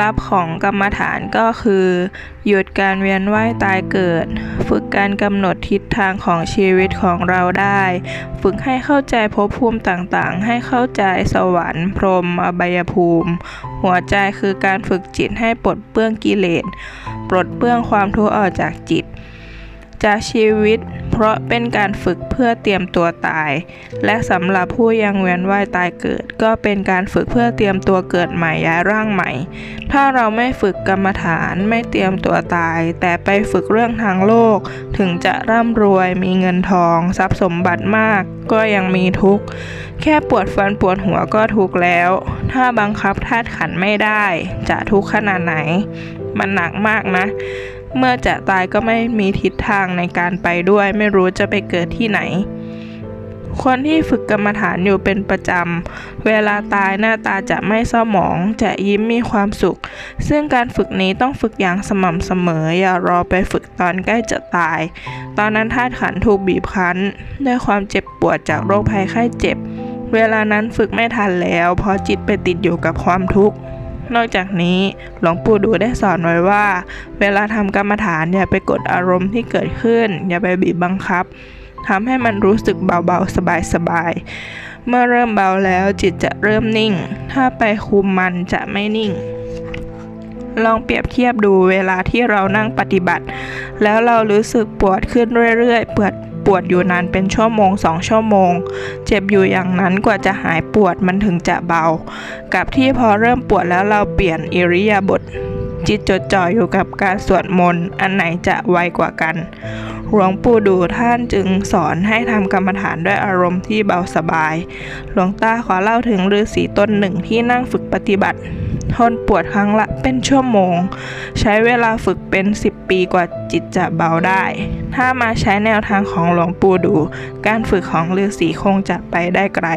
ลับของกรรมฐานก็คือ หยุดการเวียนว่ายตายเกิด ฝึกการกำหนดทิศทางของชีวิตของเราได้ ฝึกให้เข้าใจภพภูมิต่างๆ ให้เข้าใจสวรรค์พรหมอบายภูมิ หัวใจคือการฝึกจิตให้ปลดเปลื้องกิเลสปลดเปลื้องความทุกข์ออกจากจิต จากชีวิต เพราะเป็นการฝึกเพื่อเตรียมตัวตาย และสำหรับผู้ยังเวียนว่ายตายเกิด ก็เป็นการฝึกเพื่อเตรียมตัวเกิดใหม่ย้ายร่างใหม่ ถ้าเราไม่ฝึกกรรมฐานไม่เตรียมตัวตาย แต่ไปฝึกเรื่องทางโลก ถึงจะร่ำรวยมีเงินทอง ทรัพย์สมบัติมาก ก็ยังมีทุกข์แค่ปวดฟันปวดหัวก็ทุกข์แล้ว ถ้าบังคับธาตุขันไม่ได้ จะทุกข์ขนาดไหน มันหนักมากนะ เมื่อจะตายก็ไม่มีทิศทางในการไปด้วย ไม่รู้จะไปเกิดที่ไหน คนที่ฝึกกรรมฐานอยู่เป็นประจำ เวลาตายหน้าตาจะไม่เศร้าหมอง จะยิ้มมีความสุข ซึ่งการฝึกนี้ต้องฝึกอย่างสม่ำเสมอ อย่ารอไปฝึกตอนใกล้จะตาย ตอนนั้นธาตุขันถูกบีบคั้น ด้วยความเจ็บปวดจากโรคภัยไข้เจ็บ เวลานั้นฝึกไม่ทันแล้ว เพราะจิตไปติดอยู่กับความทุกข์ นอกจากนี้หลวงปู่ดูได้สอนไว้ว่า เวลาทำกรรมฐานอย่าไปกดอารมณ์ที่เกิดขึ้น อย่าไปบีบบังคับทำให้มันรู้สึกเบาๆ สบายๆ เมื่อเริ่มเบาแล้วจิตจะเริ่มนิ่ง ถ้าไปคุมมันจะไม่นิ่ง ลองเปรียบเทียบดูเวลาที่เรานั่งปฏิบัติ แล้วเรารู้สึกปวดขึ้นเรื่อยๆปวด ปวดอยู่นานเป็นชั่วโมงสองชั่วโมง เจ็บอยู่อย่างนั้นกว่าจะหายปวดมันถึงจะเบา กับที่พอเริ่มปวดแล้วเราเปลี่ยนอิริยาบถจิตจดจ่ออยู่กับการสวดมนต์อันไหนจะไวกว่ากัน หลวงปู่ดูท่านจึงสอนให้ทำกรรมฐานด้วยอารมณ์ที่เบาสบาย หลวงตาขอเล่าถึงฤาษีตนหนึ่งที่นั่งฝึกปฏิบัติ ทนปวดครั้งละเป็นชั่วโมง ใช้เวลาฝึกเป็น 10 ปีกว่าจิตจะเบาได้ ถ้ามาใช้แนวทางของหลวงปู่ดู การฝึกของฤาษีคงจะไปได้ไกล